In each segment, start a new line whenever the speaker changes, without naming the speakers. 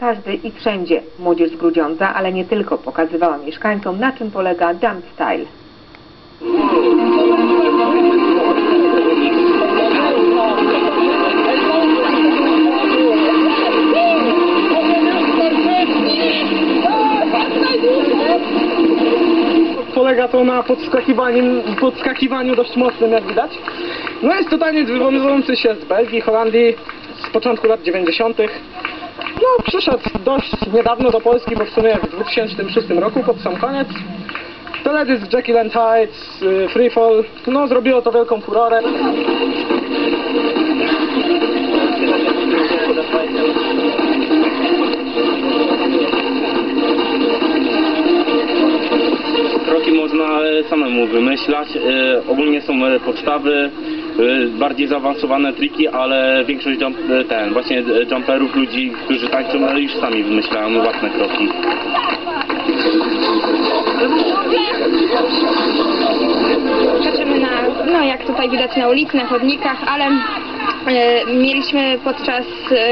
Każdy i wszędzie młodzież z Grudziądza, ale nie tylko, pokazywała mieszkańcom, na czym polega jump style.
Polega to na podskakiwaniu, podskakiwaniu dość mocnym, jak widać. No jest to taniec wywodzący się z Belgii, Holandii z początku lat 90. No, przyszedł dość niedawno do Polski, bo w sumie w 2006 roku, pod sam koniec. Teledysk Jackie and Heights, y, Freefall, no zrobiło to wielką furorę.
Kroki można e, samemu wymyślać. E, Ogólnie są e, podstawy, bardziej zaawansowane triki, ale większość jump, e, ten, właśnie e, jumperów, ludzi, którzy tańczą, e, już sami wymyślają własne kroki.
Skaczemy na, no jak tutaj widać na ulicy, na chodnikach, ale e, mieliśmy podczas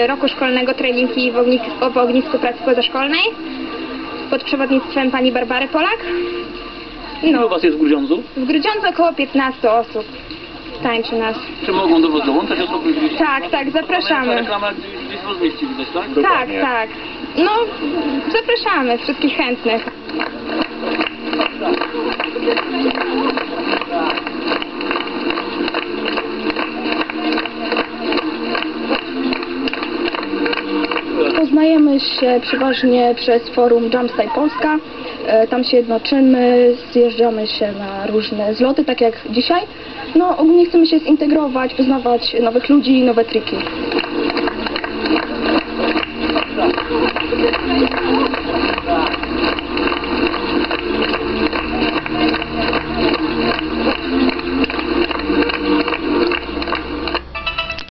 roku szkolnego treningi w, ognis w ognisku pracy pozaszkolnej pod przewodnictwem pani Barbary Polak.
Ilu
No,
was jest w Grudziądzu?
w Grudziądzu około 15 osób tańczy nas.
Czy mogą do was dołączać osoby gdzieś?
Tak, tak,
Ta
zapraszamy.
reklama gdzieś, mieści widać, tak?
Tak, tak. No, zapraszamy wszystkich chętnych.
Poznajemy się przeważnie przez forum Jumpstyle Polska. E, Tam się jednoczymy, zjeżdżamy się na różne zloty, tak jak dzisiaj. No ogólnie chcemy się zintegrować, poznawać nowych ludzi, nowe triki.